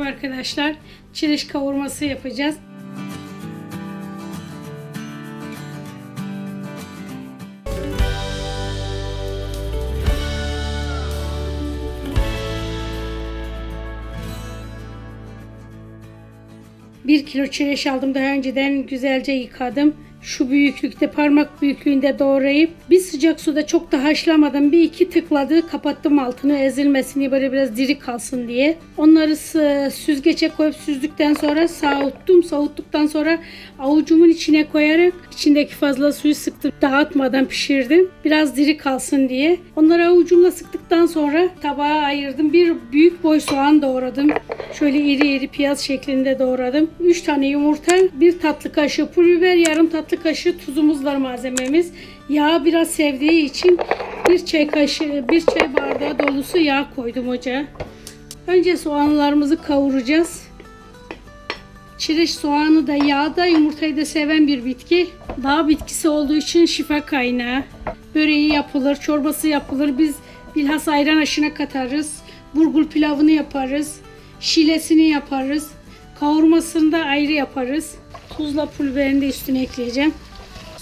arkadaşlar. Çiriş kavurması yapacağız. Bir kilo çileş aldım. Daha önceden güzelce yıkadım. Şu büyüklükte parmak büyüklüğünde doğrayıp bir sıcak suda çok da haşlamadan bir iki tıkladı. Kapattım altını ezilmesini böyle biraz diri kalsın diye. Onları süzgece koyup süzdükten sonra soğuttum. Soğuttuktan sonra avucumun içine koyarak içindeki fazla suyu sıktım. Dağıtmadan pişirdim. Biraz diri kalsın diye. Onları avucumla sıktıktan sonra tabağa ayırdım. Bir büyük boy soğan doğradım. Şöyle iri iri piyaz şeklinde doğradım. 3 tane yumurta, bir tatlı kaşığı pul biber, yarım tatlı kaşığı tuzumuz var malzememiz. Yağ biraz sevdiği için bir çay kaşığı, bir çay bardağı dolusu yağ koydum ocağa. Önce soğanlarımızı kavuracağız. Çiriş soğanı da yağda yumurtayı da seven bir bitki. Dağ bitkisi olduğu için şifa kaynağı. Böreği yapılır, çorbası yapılır. Biz bilhassa ayran aşına katarız. Burgul pilavını yaparız. Şilesini yaparız. Kavurmasını da ayrı yaparız. Tuzla pul de üstüne ekleyeceğim.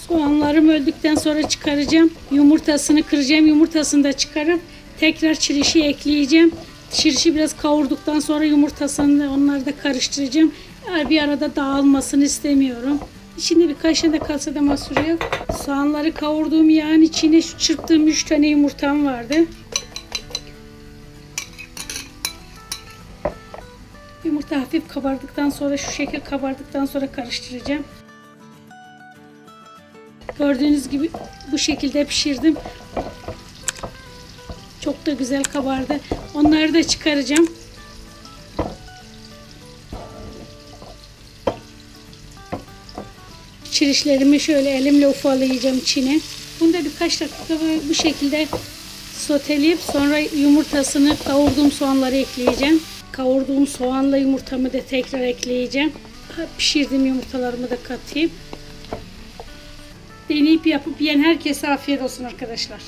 Soğanlarım öldükten sonra çıkaracağım. Yumurtasını kıracağım. Yumurtasını da çıkarıp tekrar çirişi ekleyeceğim. Çirişi biraz kavurduktan sonra yumurtasını da onları da karıştıracağım. Yani bir arada dağılmasını istemiyorum. İçinde birkaç tane de kalsa da mahsuru yok. Soğanları kavurduğum yağın içine şu çırptığım 3 tane yumurtam vardı. Yumurta hafif kabardıktan sonra şu şekil kabardıktan sonra karıştıracağım. Gördüğünüz gibi bu şekilde pişirdim. Çok da güzel kabardı. Onları da çıkaracağım. Çirişlerimi şöyle elimle ufalayacağım içine. Bunu da birkaç dakika böyle bu şekilde soteleyip sonra yumurtasını kavurduğum soğanları ekleyeceğim. Kavurduğum soğanla yumurtamı da tekrar ekleyeceğim. Pişirdiğim yumurtalarımı da katayım. Deneyip yapıp yiyen herkese afiyet olsun arkadaşlar.